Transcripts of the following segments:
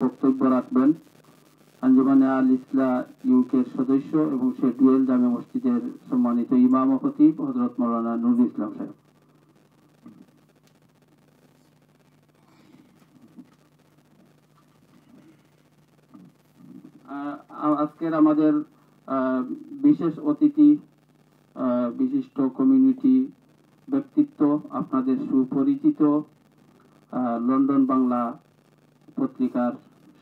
বক্তব্য রাখবেন। আঞ্জুমানে আল ইসলা ইউকের সদস্য এবং সে ডুয়েল জামে মসজিদের সম্মানিত ইমাম খতিব হজরত মৌলানা নুরুল ইসলাম সাহেব। আজকের আমাদের বিশেষ অতিথি বিশিষ্ট কমিউনিটি ব্যক্তিত্ব, আপনাদের সুপরিচিত লন্ডন বাংলা পত্রিকার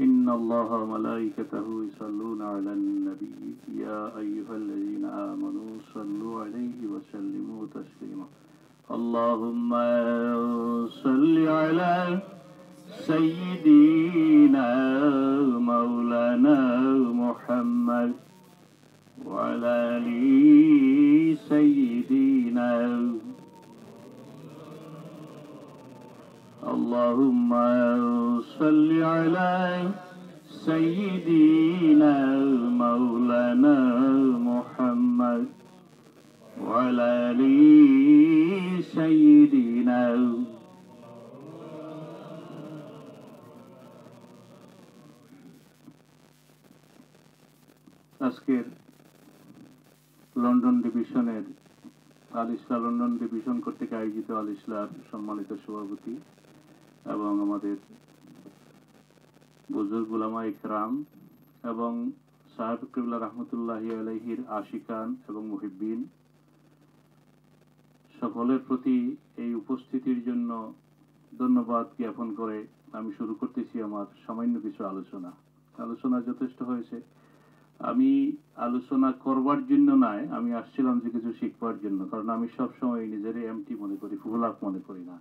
إن الله وملائكته يصلون على النبي. يا أيها الذين آمنوا صلوا عليه وسلموا تسليما. اللهم صل على سيدنا مولانا محمد وعلى آل سيدنا اللهم صل على سيدنا مولانا محمد وعلى آل سيدنا আজকের লন্ডন ডিভিশনের আল ইসলা লন্ডন ডিভিশন কর্তৃক আয়োজিত আল ইসলার সম্মানিত সভাপতি এবং আমাদের বুজুর্গ উলামা ইকরাম এবং সাহেব কিবলা রহমতুল্লাহ আলহির আশিকান এবং মুহিব্বিন সকলের প্রতি এই উপস্থিতির জন্য ধন্যবাদ জ্ঞাপন করে আমি শুরু করতেছি আমার সামান্য কিছু আলোচনা। আলোচনা যথেষ্ট হয়েছে। আমি আলোচনা করবার জন্য নয় আমি আসছিলাম যে কিছু শিখবার জন্য, কারণ আমি সবসময় নিজের এমটি মনে করি ফুলাক মনে করি না।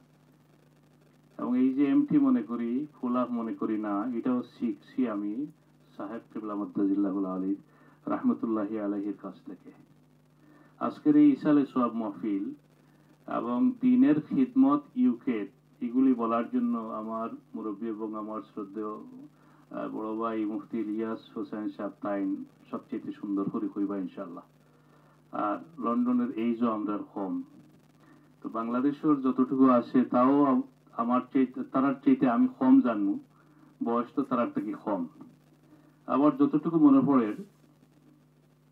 এবং এই যে এমটি মনে করি ফুলাক মনে করি না, এটাও শিখছি আমি সাহেব কিবলা মদ্দাজিল্লাহুল আলী রহমতুল্লাহ আলহির কাছ থেকে। আজকের এই ইসালে সোয়াব মহফিল এবং দিনের খিদমত ইউকে এগুলি বলার জন্য আমার মুরব্বী এবং আমার শ্রদ্ধেয় বড় ভাই মুফতি ইলিয়াস হোসেন সাহেব তাইন সবচেয়ে সুন্দর করে কইবা ইনশাল্লাহ আর লন্ডনের এই যে আমরা কম তো বাংলাদেশের যতটুকু আছে তাও আমার চাইতে, তারার চাইতে আমি কম জানব, বয়স তো তারার থেকে কম। আবার যতটুকু মনে পড়ে,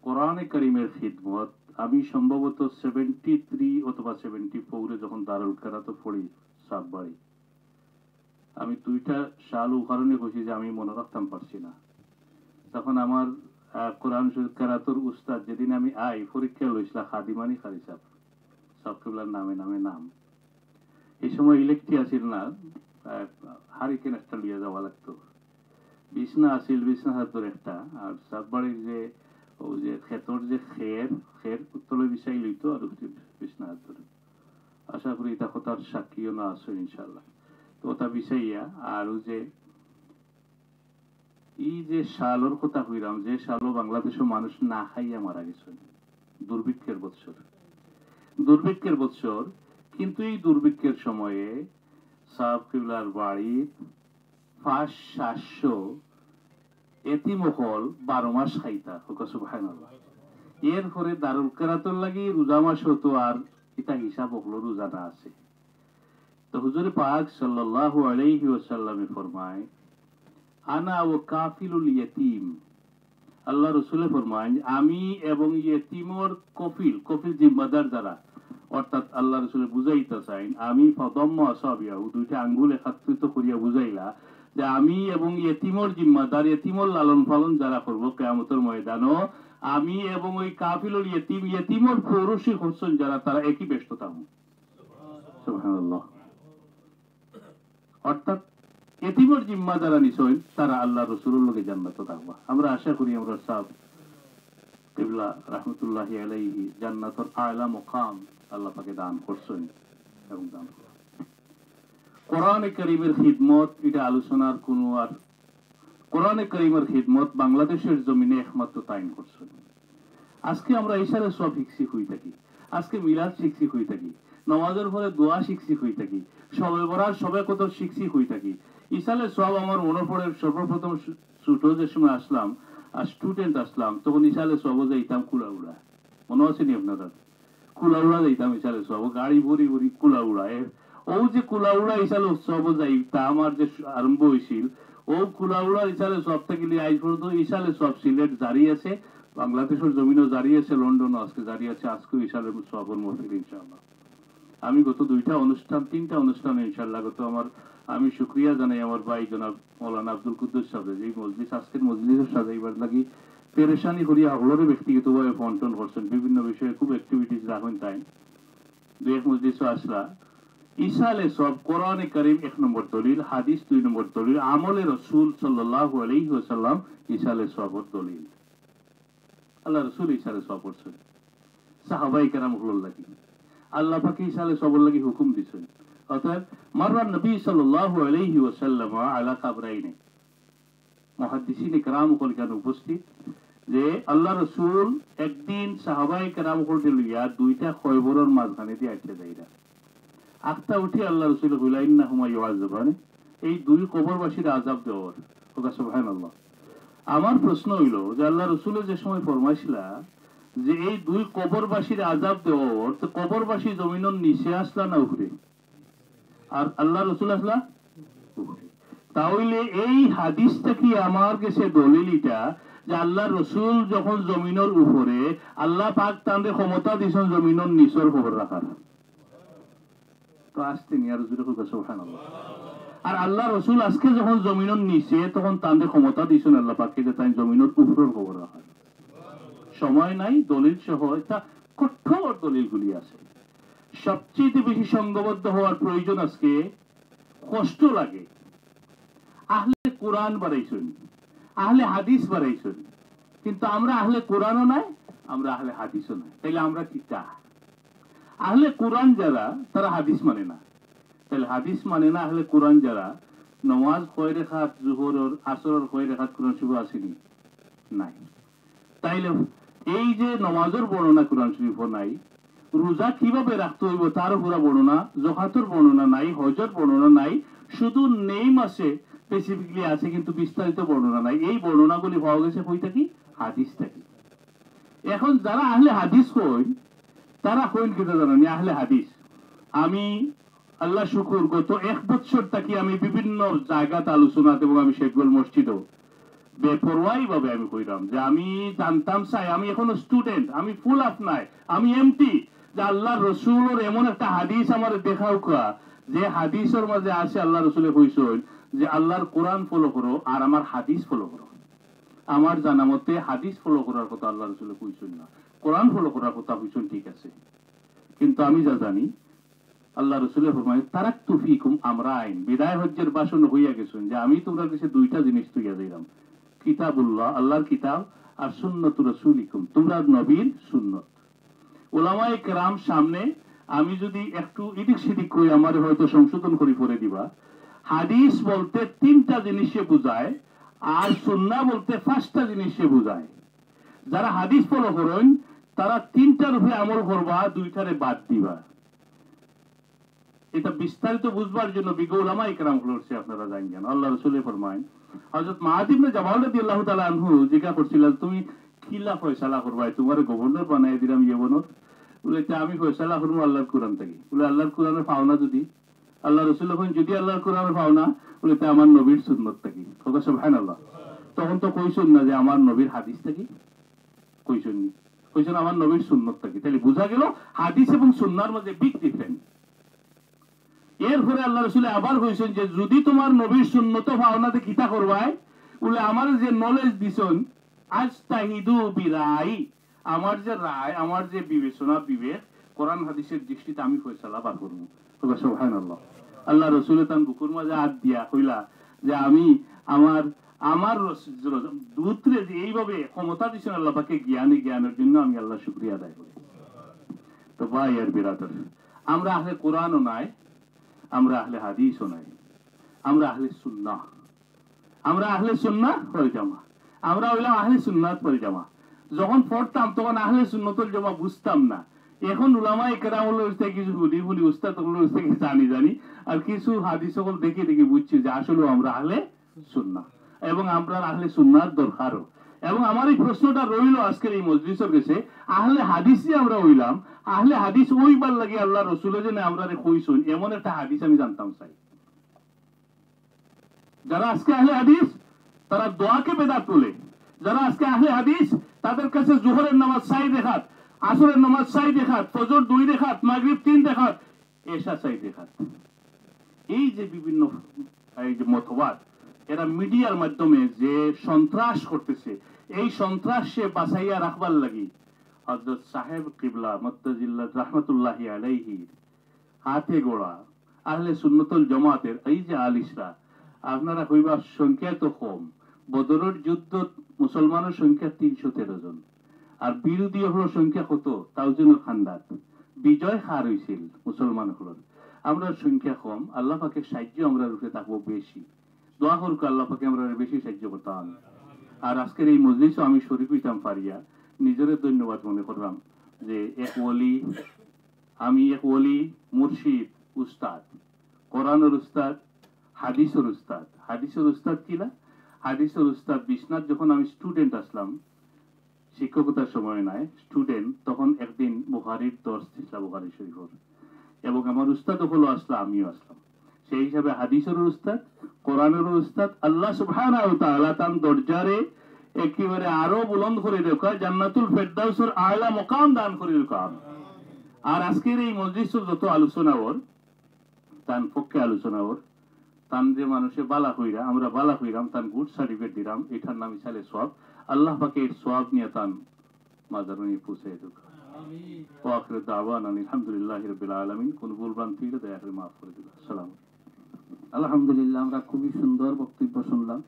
কোরআনে করিমের খিদমত, আমি সম্ভবত সেভেন্টি থ্রি অথবা সেভেন্টি ফোরে যখন দারুল কেরাত পড়ি সাববাড়ি আমি দুইটা সাল উদাহরণে কইছি যে আমি মনে রাখতাম পারছি না। তখন আমার কোরআন শরীফ কেরাতুর উস্তাদ যেদিন আমি আই, পরীক্ষা লইছিলাম খাদিমানি খারি সাহ সবকেবলার নামে নামে নাম। এই সময় ইলেকট্রি আসিল না হারিকেন একটা লিয়ে যাওয়া লাগতো। বিছনা আসিল বিছনা হাতর একটা, আর সাববাড়ির যে ও যে ক্ষেতর যে খের খের উত্তরে বিছাই লইতো, আর বিছনা হাতর। আশা করি এটা কথার সাক্ষীও না আসো ইনশাল্লাহ তো ওটা বিছাইয়া, আর ও যে এই যে সালর কথা কইরাম, যে সালো বাংলাদেশের মানুষ না খাইয়া মারা গেছে দুর্ভিক্ষের বৎসর। দুর্ভিক্ষের বৎসর কিন্তু এই দুর্ভিক্ষের সময়ে সাহাব কিবলার বাড়ি পাঁচ, সাতশো এতিমহল বারো মাস খাইতা সুবাহান এরপরে দারুল কেরাতর লাগি রোজা মাস হতো আর এটা হিসাব হলো রোজা না আছে। তো হুজুর পাক সাল্লাল্লাহু আলাইহি ওয়াসাল্লামে ফরমায়, আনা ও কাফিলুল ইয়াতিম। আল্লাহ রসুলে ফরমায়, আমি এবং ইয়েতিমর কফিল কফিল জিম্মাদার যারা অর্থাৎ আল্লাহ রসুলে বুঝাইতে চাইন আমি ফদম্ম আসাবিয়াহু, দুইটা আঙ্গুল একাত্রিত করিয়া বুঝাইলা যে আমি এবং ইয়েতিমর জিম্মাদার, ইয়েতিমর লালন পালন যারা করব কেয়ামতের ময়দানও, আমি এবং ওই কাফিলুল ইয়েতিম, ইয়েতিমর পৌরসী হোসেন যারা, তারা একই ব্যস্ততা সুবহানাল্লাহ। অর্থাৎ এতিমর জিম্মা যারা নিশ্চয় তারা আল্লাহ রসুলের লোকে জান্নাত থাকবা। আমরা আশা করি আমরা সব রহমতুল্লাহ আলাইহি জান্নাতর আয়লা মুকাম আল্লাহ পাকে দান করছেন এবং দান কোরআনে খিদমত এটা আলোচনার আর কোরআনে খিদমত বাংলাদেশের জমিনে একমাত্র তাইন করছেন আজকে আমরা ইশারে সব শিখছি হয়ে থাকি আজকে মিলাদ শিখছি হয়ে থাকি নমাজের পরে দোয়া শিখছি হয়ে থাকি সবে বরার সবে কত শিখছি হয়ে থাকি ইসালে সব আমার মনে পড়ে সর্বপ্রথম ছুটো যে সময় আসলাম স্টুডেন্ট আসলাম, তখন ইসালে সব যাইতাম কুলাউড়া। মনে আছে নি আপনারা? কুলাউড়া যাইতাম ইসালে সব, গাড়ি ভরি ভরি কুলাউড়া। এর ও যে কুলাউড়া ইসালে সব যাইতা আমার যে আরম্ভ হয়েছিল ও কুলাউড়া ইসালে সব থেকে নিয়ে আজ পর্যন্ত ইসালে সব সিলেট জারি আছে, বাংলাদেশের জমিনও জারি আছে, লন্ডনও আজকে জারি আছে, আজকেও ইসালের সবর মফিল ইনশাআল্লাহ। আমি গত দুইটা অনুষ্ঠান, তিনটা অনুষ্ঠান ইনশাল্লাহ গত আমার আমি শুক্রিয়া জানাই আমার ভাই জনাব মৌলানা আব্দুল কুদ্দুস সাহেব যে মজলিস, আজকের মজলিসের সাজাইবার লাগি পেরেশানি করিয়া হলরে ব্যক্তিগতভাবে ফন্টন করছেন, বিভিন্ন বিষয়ে খুব অ্যাক্টিভিটিস রাখেন তাই। দুই এক মজলিসও আসলা। ইসালে সব কোরআনে করিম এক নম্বর দলিল, হাদিস দুই নম্বর দলিল আমলে রসুল সাল্লাহ আলাইহি ওয়াসাল্লাম ইসালে সবর দলিল। আল্লাহ রসুল ইসালে সব করছেন সাহাবাই কেরাম হল লাগি আল্লাহ পাকি ইসালে সবর লাগি হুকুম দিছেন অর্থাৎ নবী সাল্লাহ আলহি ওসাল্লাম আলা কাবরাইনে। মহাদিসিন উপস্থিত? যে আল্লাহ রসুল একদিন সাহাবাই দুইটা খয়বরের মাঝখানে দিয়ে আখতা উঠে আল্লাহ রসুল হুলাইন না এই দুই কবরবাসীর আজাব দেওয়ার। ওকা সুবহান আল্লাহ আমার প্রশ্ন হইল যে আল্লাহ রসুলের যে সময় ফরমাইছিলা যে এই দুই কবরবাসীর আজাব দেওয়ার, তো কবরবাসী জমিনের নিচে আসলা না উঠে আর আল্লাহ রসুল আসলা? তাহলে এই হাদিসটা কি আমার কাছে দলিল এটা যে আল্লাহ রসুল যখন জমিনের উপরে আল্লাহ পাক তাদের ক্ষমতা দিছেন জমিনের নিচের খবর রাখার। তো আসতে নি আর আর আল্লাহ রসুল আজকে যখন জমিনের নিচে, তখন তাদের ক্ষমতা দিছেন আল্লাহ পাককে যে তাই জমিনের উপরের খবর রাখার। সময় নাই, দলিল সহ একটা কঠোর দলিলগুলি আছে। সবচেয়ে বেশি সংঘবদ্ধ হওয়ার প্রয়োজন আজকে কষ্ট লাগে। আহলে কোরআন বাড়াইছেন আহলে হাদিস বাড়াইছেন কিন্তু আমরা আহলে কোরআনও নাই, আমরা আহলে হাদিসও নাই। তাইলে আমরা কি তা আহলে কোরআন যারা, তারা হাদিস মানে না। তাহলে হাদিস মানে না, আহলে কোরআন যারা নমাজ কয় রেখাত জুহরের আসরের কয় রেখাত কোরআন শরীফ আসেনি, নাই। তাইলে এই যে নমাজের বর্ণনা কোরআন শরীফ নাই রোজা কীভাবে রাখতে হইব তার পুরা বর্ণনা জকাতের বর্ণনা নাই, হজর বর্ণনা নাই, শুধু নেই মাসে স্পেসিফিকলি আছে কিন্তু বিস্তারিত বর্ণনা নাই। এই বর্ণনাগুলি পাওয়া গেছে কই থাকি? হাদিস থাকি। এখন যারা আহলে হাদিস কই, তারা কইন কিন্তু জানানি? আহলে হাদিস। আমি আল্লাহ শুকুর গত এক বছর থাকি আমি বিভিন্ন জায়গাতে আলোচনাতে এবং আমি শেখগোল মসজিদও। বেপরোয়াই ভাবে আমি কইরাম যে আমি জানতাম চাই, আমি এখনও স্টুডেন্ট আমি ফুল আপ নাই, আমি এমটি যে আল্লাহ রসুলের এমন একটা হাদিস আমার দেখাও কা যে হাদিসের মাঝে আছে আল্লাহ রসুলে কইসন যে আল্লাহর কোরআন ফলো করো আর আমার হাদিস ফলো করো। আমার জানা মতে হাদিস ফলো করার কথা আল্লাহ রসুলে কইসন না। কোরআন ফলো করার কথা কইসন ঠিক আছে। কিন্তু আমি যা জানি, আল্লাহ রসুলের ফরমায় তারাক তুফিকুম আমরা আইন বিদায় হজ্জের বাসন হইয়া গেছেন যে আমি তোমরা কাছে দুইটা জিনিস তুইয়া দিলাম। কিতাবুল্লাহ, আল্লাহর কিতাব, আর সুন্নত রসুলিকুম। তোমরা নবীর সুন্নত। ওলামাই কেরাম সামনে আমি যদি একটু ইদিক সিদিক করি, আমার হয়তো সংশোধন করে পড়ে দিবা। হাদিস বলতে তিনটা জিনিসে বোঝায়, আর সুন্না বলতে পাঁচটা জিনিসে বোঝায়। যারা হাদিস ফলো করেন, তারা তিনটার উপরে আমল করবা, দুইটারে বাদ দিবা। এটা বিস্তারিত বুঝবার জন্য বিগৌলামা ইকরাম করছে আপনারা জানেন। আল্লাহ রসুলের ফরমায়। হযরত মাহাদিবনে জামাল রাদিয়াল্লাহু তাআলা আনহু জিজ্ঞাসা করছিল তুমি কিলা ফয়সালা করবাই তোমার গভর্নর বানাই দিলাম ইয়েবনত বলে, তা আমি ফয়সালা করব আল্লাহর কোরআন থেকে। বলে, আল্লাহর কোরআনের পাওনা যদি? আল্লাহ রসুল যদি আল্লাহর কোরআনের পাওনা? বলে, তা আমার নবীর সুন্নত থেকে। কথা সুবহান আল্লাহ তখন তো কইসুন না যে, আমার নবীর হাদিস থেকে? কইসুন কইসুন আমার নবীর সুন্নত থেকে। তাহলে বোঝা গেল, হাদিস এবং সুন্নার মধ্যে বিগ ডিফারেন্স এরপরে আল্লাহ রসুল আবার কইছেন যে, যদি তোমার নবীর শূন্যত ভাওনাতে কিতা করবায় বলে, আমার যে নলেজ দিছন আজ তাহিদু বিরাই আমার যে রায়, আমার যে বিবেচনা, বিবেক, কোরআন, হাদিসের দৃষ্টিতে আমি ফয়সালা বার করব। সোহান আল্লাহ আল্লাহ রসুল তান বুকুর মাঝে দিয়া কইলা যে আমি আমার আমার দূতরে যে এইভাবে ক্ষমতা দিচ্ছেন আল্লাহ পাকে জ্ঞানী জ্ঞানের জন্য আমি আল্লাহ শুক্রিয়া আদায় করি। তো ভাই আর বিরাদর, আমরা আহলে কোরআনও নাই, আমরা আহলে হাদিসও নাই, আমরা আহলে সুন্নাহ, আমরা আহলে সুন্নাত পরে জামা আমরা হইলাম আহলে সুন্নাত পরে জামা যখন পড়তাম, তখন আহলে সুন্নতুল জামা বুঝতাম না। এখন উলামা একরাম হলো কিছু হুলি হুলি উস্তাদ থেকে জানি জানি। আর কিছু হাদিস সকল দেখে দেখে বুঝছি যে আসলে আমরা আহলে সুন্নাত এবং আমরা আহলে সুন্নাত দরকারও। এবং আমার এই প্রশ্নটা রইল আজকের এই মজলিসের কাছে, আহলে হাদিসই আমরা হইলাম, আহলে হাদিস ওইবার লাগে আল্লাহ রসুলে যে না আমরা রে কইছুন এমন একটা হাদিস আমি জানতাম চাই যারা আজকে আহলে হাদিস তারা দোয়াকে বেদাত তোলে যারা আজকে আহলে হাদিস, তাদের কাছে জোহরের নামাজ সাই দেখাত আসরের নামাজ সাই দেখাত ফজর দুই দেখাত, মাগরিব তিন দেখাত, এশা সাই দেখাত এই যে বিভিন্ন, এই যে মতবাদ, এরা মিডিয়ার মাধ্যমে যে সন্ত্রাস করতেছে, এই সন্ত্রাস সে বাঁচাইয়া রাখবার লাগি। হজরত সাহেব কিবলা মত্তাজিল্লা রহমতুল্লাহি আলাইহি, হাতে গোড়া, আহলে সুন্নতুল জমাতের, এই যে আলিশরা আপনারা হইবার সংখ্যা তো কম। বদরের যুদ্ধ মুসলমানের সংখ্যা তিনশো তেরো জন। আর বিরোধী হলো সংখ্যা কত? তাউজনের খান্দাত। বিজয় হার হয়েছিল মুসলমান হলোর আমরা সংখ্যা কম, আল্লাহ পাকে সাহায্য আমরা রূপে থাকব বেশি। দোয়া করুক আল্লাহ পাকে আমরা বেশি সাহায্য করতাম। আর আজকের এই মজলিসও আমি শরীফ হইতাম পারিয়া নিজের ধন্যবাদ মনে করলাম যে এক ওলি, আমি এক ওলি, মুর্শিদ, উস্তাদ। কোরআনের উস্তাদ, হাদিসের উস্তাদ। হাদিসের উস্তাদ কিলা হাদিসের উস্তাদ বিশ্বনাথ যখন আমি স্টুডেন্ট আসলাম, শিক্ষকতার সময় নাই স্টুডেন্ট তখন একদিন বুহারির দর্শ ছিল বুহারি শরীফর। এবং আমার উস্তাদ হলো আসলো, আমিও আসলাম। সেই হিসাবে হাদিসের উস্তাদ, কোরআনের উস্তাদ, আল্লাহ সুবহানাহু ওয়া দরজারে একেবারে আরও বুলন্দ করে রেখা, জান্নাতুল ফেরদাউসের আয়লা মকাম দান করে রেখা। আর আজকের এই মজলিসের যত আলোচনা ওর, তার পক্ষে আলোচনা ওর তান যে মানুষে বালা হইরা আমরা বালা হইরাম তান গুড সার্টিফিকেট দিলাম এটার নাম ইসালে সব আল্লাহ পাকে এর সব নিয়ে তান মাজারুনি ওয়াখির দাওয়ান আলহামদুলিল্লাহ রাব্বিল আলামিন। কোন ভুল ভ্রান্তি দয়া করে মাফ করে দিন আসসালামু আলহামদুলিল্লাহ আমরা খুবই সুন্দর বক্তব্য শুনলাম।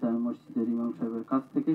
জামে মসজিদের ইমাম সাহেবের কাছ থেকে।